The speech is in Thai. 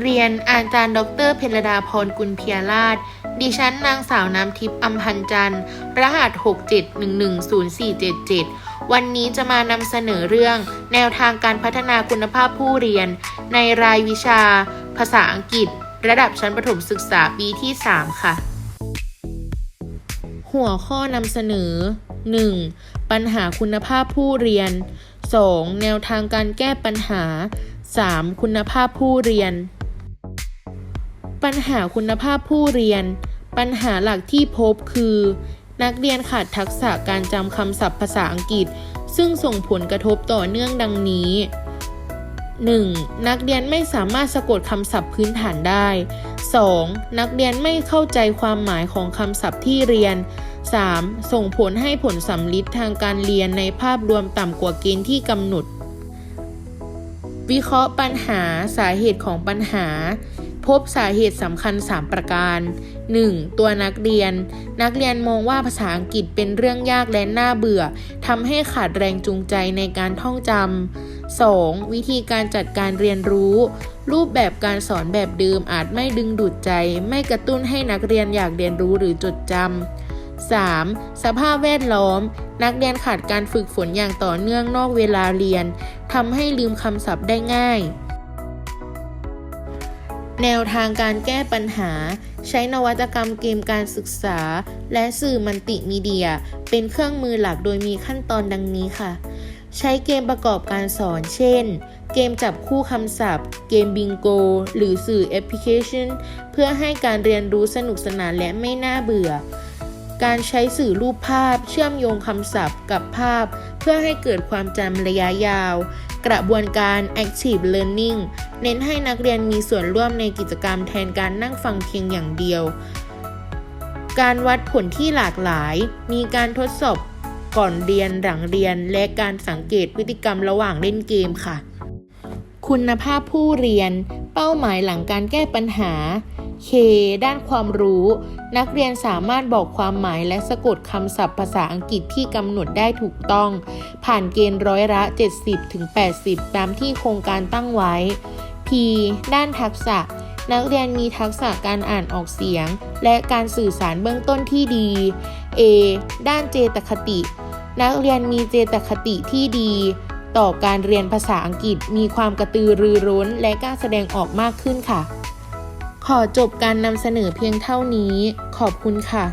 เรียนอาจารย์ ดรเพลดาพรกุลเพียราช ดิฉันนางสาวน้ำทิพย์อัมพันจันทร์ รหัส 67110477 วันนี้จะมานำเสนอเรื่อง แนวทางการพัฒนาคุณภาพผู้เรียน ในรายวิชา ภาษาอังกฤษ ระดับชั้นประถมศึกษาปีที่ 3 ค่ะ หัวข้อนำเสนอ 1. ปัญหาคุณภาพผู้เรียน 2. แนวทางการแก้ปัญหา 3. คุณภาพผู้เรียน ปัญหาคุณภาพผู้เรียน ปัญหาหลักที่พบคือ นักเรียนขาดทักษะการจำคำศัพท์ภาษาอังกฤษ ซึ่งส่งผลกระทบต่อเนื่องดังนี้ 1. นักเรียนไม่สามารถสะกดคำศัพท์พื้นฐานได้ 2. นักเรียนไม่เข้าใจความหมายของคำศัพท์ที่เรียน 3. ส่งผลให้ผลสำลิดทางการเรียนในภาพรวมต่ำกว่าเกณฑ์ที่กำหนด วิเคราะห์ปัญหาสาเหตุของปัญหา พบสาเหตุสำคัญ 3 ประการ 1. ตัวนักเรียน นักเรียนมองว่าภาษาอังกฤษเป็นเรื่องยากและน่าเบื่อทำให้ขาดแรงจูงใจในการท่องจำ 2. วิธีการจัดการเรียนรู้ รูปแบบการสอนแบบเดิมอาจไม่ดึงดูดใจ ไม่กระตุ้นให้นักเรียนอยากเรียนรู้หรือจดจำ 3. สภาพแวดล้อม นักเรียนขาดการฝึกฝนอย่างต่อเนื่องนอกเวลาเรียนทำให้ลืมคำศัพท์ได้ง่าย แนวทางการแก้ปัญหา ใช้นวัตกรรมเกมการศึกษา และสื่อมัลติมีเดีย เป็นเครื่องมือหลักโดยมีขั้นตอนดังนี้ค่ะ ใช้เกมประกอบการสอน เช่น เกมจับคู่คำศัพท์ เกมบิงโก หรือสื่อแอปพลิเคชัน เพื่อให้การเรียนรู้สนุกสนานและไม่น่าเบื่อ การใช้สื่อรูปภาพ เชื่อมโยงคำศัพท์กับภาพ เพื่อให้เกิดความจำระยะยาว กระบวนการ active learning เน้นให้นักเรียนมีส่วนร่วมในกิจกรรมแทนการนั่งฟังเพียงอย่างเดียว การวัดผลที่หลากหลาย มีการทดสอบก่อนเรียนหลังเรียน และการสังเกตพฤติกรรมระหว่างเล่นเกมค่ะ คุณภาพผู้เรียน เป้าหมายหลังการแก้ปัญหา K ด้านความรู้ นักเรียนสามารถบอกความหมายและสะกดคำศัพท์ภาษาอังกฤษที่กำหนดได้ถูกต้อง ผ่านเกณฑ์ร้อยละ 70-80 ตามที่โครงการตั้งไว้ P ด้านทักษะ นักเรียนมีทักษะการอ่านออกเสียง และการสื่อสารเบื้องต้นที่ดี A ด้านเจตคติ นักเรียนมีเจตคติที่ดี ต่อการเรียนภาษาอังกฤษมีความกระตือรือร้น และกล้าแสดงออกมากขึ้นค่ะ ขอจบการนำเสนอเพียงเท่านี้ ขอบคุณค่ะ